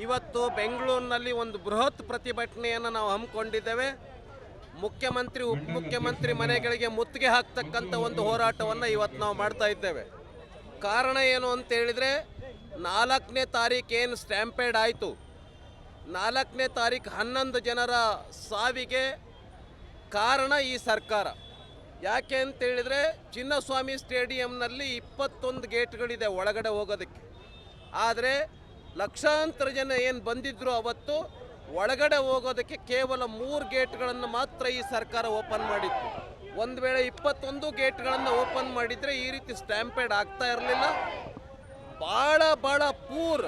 ಇವತ್ತು ಬೆಂಗಳೂರಿನಲ್ಲಿ ಒಂದು ಬೃಹತ್ ಪ್ರತಿಭಟನೆಯನ್ನು ನಾವು ಹಮ್ಮಿಕೊಂಡಿದ್ದೇವೆ. ಮುಖ್ಯಮಂತ್ರಿ ಉಪಮುಖ್ಯಮಂತ್ರಿ ಮನೆಗಳಿಗೆ ಮುತ್ತಿಗೆ ಹಾಕ್ತಕ್ಕಂಥ ಒಂದು ಹೋರಾಟವನ್ನು ಇವತ್ತು ನಾವು ಮಾಡ್ತಾ ಇದ್ದೇವೆ. ಕಾರಣ ಏನು ಅಂತ ಹೇಳಿದರೆ, ನಾಲ್ಕನೇ ತಾರೀಕು ಏನು ಸ್ಟ್ಯಾಂಪೇಡ್ ಆಯಿತು. ನಾಲ್ಕನೇ ತಾರೀಕು ಹನ್ನೊಂದು ಜನರ ಸಾವಿಗೆ ಕಾರಣ ಈ ಸರ್ಕಾರ. ಯಾಕೆ ಅಂತೇಳಿದರೆ ಚಿನ್ನಸ್ವಾಮಿ ಸ್ಟೇಡಿಯಂನಲ್ಲಿ ಇಪ್ಪತ್ತೊಂದು ಗೇಟ್ಗಳಿದೆ ಒಳಗಡೆ ಹೋಗೋದಕ್ಕೆ. ಆದರೆ ಲಕ್ಷಾಂತರ ಜನ ಏನು ಬಂದಿದ್ರು ಅವತ್ತು ಒಳಗಡೆ ಹೋಗೋದಕ್ಕೆ ಕೇವಲ ಮೂರು ಗೇಟ್ಗಳನ್ನು ಮಾತ್ರ ಈ ಸರ್ಕಾರ ಓಪನ್ ಮಾಡಿತ್ತು. ಒಂದು ವೇಳೆ ಇಪ್ಪತ್ತೊಂದು ಗೇಟ್ಗಳನ್ನು ಓಪನ್ ಮಾಡಿದರೆ ಈ ರೀತಿ ಸ್ಟ್ಯಾಂಪೇಡ್ ಆಗ್ತಾ ಇರಲಿಲ್ಲ. ಭಾಳ ಭಾಳ ಪೂರ್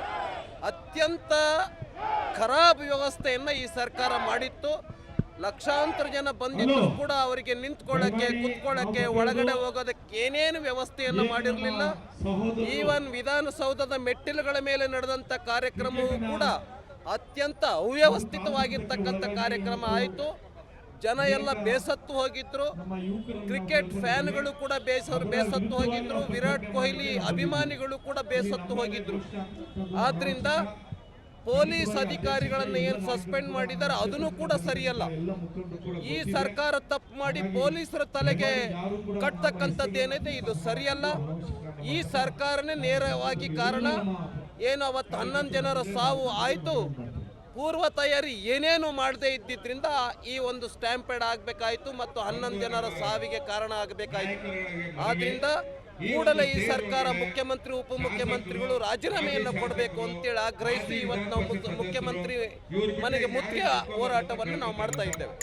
ಅತ್ಯಂತ ಖರಾಬ್ ವ್ಯವಸ್ಥೆಯನ್ನು ಈ ಸರ್ಕಾರ ಮಾಡಿತ್ತು. ಲಕ್ಷಾಂತರ ಜನ ಬಂದಿದ್ದರೂ ಕೂಡ ಅವರಿಗೆ ನಿಂತ್ಕೊಳ್ಳಕ್ಕೆ ಕುತ್ಕೊಳ್ಳಕ್ಕೆ ಒಳಗಡೆ ಹೋಗೋದಕ್ಕೆ ಏನೇನು ವ್ಯವಸ್ಥೆಯನ್ನು ಮಾಡಿರಲಿಲ್ಲ. ಈವನ್ ವಿಧಾನಸೌಧದ ಮೆಟ್ಟಿಲುಗಳ ಮೇಲೆ ನಡೆದಂಥ ಕಾರ್ಯಕ್ರಮವೂ ಕೂಡ ಅತ್ಯಂತ ಅವ್ಯವಸ್ಥಿತವಾಗಿರ್ತಕ್ಕಂಥ ಕಾರ್ಯಕ್ರಮ ಆಯಿತು. ಜನ ಎಲ್ಲ ಬೇಸತ್ತು ಹೋಗಿದ್ರು. ಕ್ರಿಕೆಟ್ ಫ್ಯಾನ್ಗಳು ಕೂಡ ಬೇಸವರು ಬೇಸತ್ತು ಹೋಗಿದ್ರು. ವಿರಾಟ್ ಕೊಹ್ಲಿ ಅಭಿಮಾನಿಗಳು ಕೂಡ ಬೇಸತ್ತು ಹೋಗಿದ್ರು. ಆದ್ರಿಂದ ಪೊಲೀಸ್ ಅಧಿಕಾರಿಗಳನ್ನು ಏನು ಸಸ್ಪೆಂಡ್ ಮಾಡಿದ್ದಾರೆ ಅದನ್ನು ಕೂಡ ಸರಿಯಲ್ಲ. ಈ ಸರ್ಕಾರ ತಪ್ಪು ಮಾಡಿ ಪೊಲೀಸರ ತಲೆಗೆ ಕಟ್ತಕ್ಕಂಥದ್ದು ಏನಿದೆ, ಇದು ಸರಿಯಲ್ಲ. ಈ ಸರ್ಕಾರನೇ ನೇರವಾಗಿ ಕಾರಣ, ಏನು ಅವತ್ತು ಹನ್ನೊಂದು ಜನರ ಸಾವು ಆಯಿತು, ಪೂರ್ವ ತಯಾರಿ ಏನೇನು ಮಾಡದೇ ಇದ್ದಿದ್ರಿಂದ ಈ ಒಂದು ಸ್ಟ್ಯಾಂಪೇಡ್ ಆಗಬೇಕಾಯಿತು ಮತ್ತು ಹನ್ನೊಂದು ಜನರ ಸಾವಿಗೆ ಕಾರಣ ಆಗಬೇಕಾಯಿತು. ಆದ್ರಿಂದ ಕೂಡಲೇ ಈ ಸರ್ಕಾರ ಮುಖ್ಯಮಂತ್ರಿ ಉಪಮುಖ್ಯಮಂತ್ರಿಗಳು ರಾಜೀನಾಮೆಯನ್ನು ಕೊಡಬೇಕು ಅಂತೇಳಿ ಆಗ್ರಹಿಸಿ ಇವತ್ತು ನಾವು ಮುಖ್ಯಮಂತ್ರಿ ಮನೆಗೆ ಮುಖ್ಯ ಹೋರಾಟವನ್ನು ನಾವು ಮಾಡ್ತಾ ಇದ್ದೇವೆ.